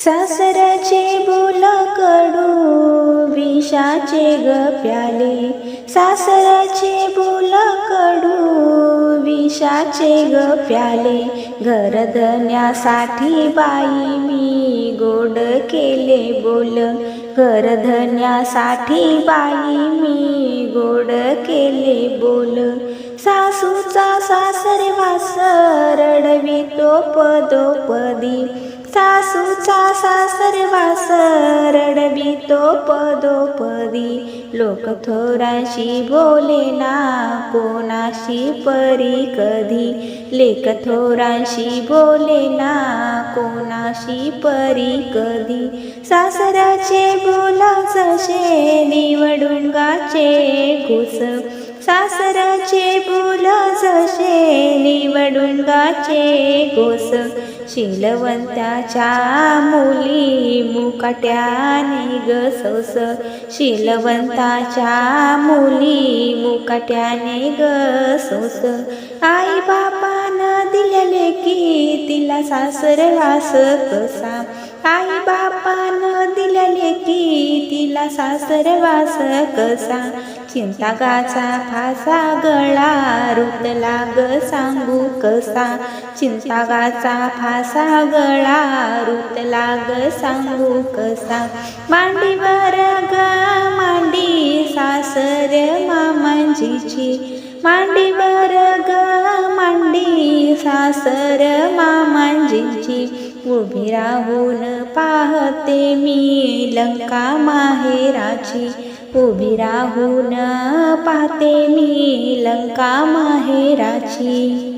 सासराचे बोल कडू विषाचे ग प्याले. सासराचे बोल कडू विषाचे ग प्याले. घरधन्यासाठी बाई मी गोड केले बोल. घरधन्यासाठी बाई मी गोड केले बोल. सासूचा सासरे वास रडवितो पदोपदी. सासूचा सासरवास रडवितो पदोपदी. लोक थोराशी बोले ना कोणाशी परी कधी? लेख थोराशी बोले ना कोणाशी परी कधी? सासराचे बोला जसे निवडुंगाचे घुस. सासराचे बोला जसे वडुंगाचे गोस शिलवंताच्या मुली मुकाट्याने गसोस शिलवंताच्या मुली मुकाट्याने गसोस आई बापानं दिलेले की तिला सासरवास कसा आई बापानं दिलेले की तिला सासरवास कसा चिंतागाचा फासा गळा रुतला ग सांगू कसा? चिंतागाचा फासा गळा रुतला ग सांगू कसा? मांडीवर ग मांडी सासर मामांजीची. मांडीवर ग मांडी सासर मामांजीची. उभी राहून पाहते मी लंका माहेराची उभी राहून पाहते मी लंका माहेराची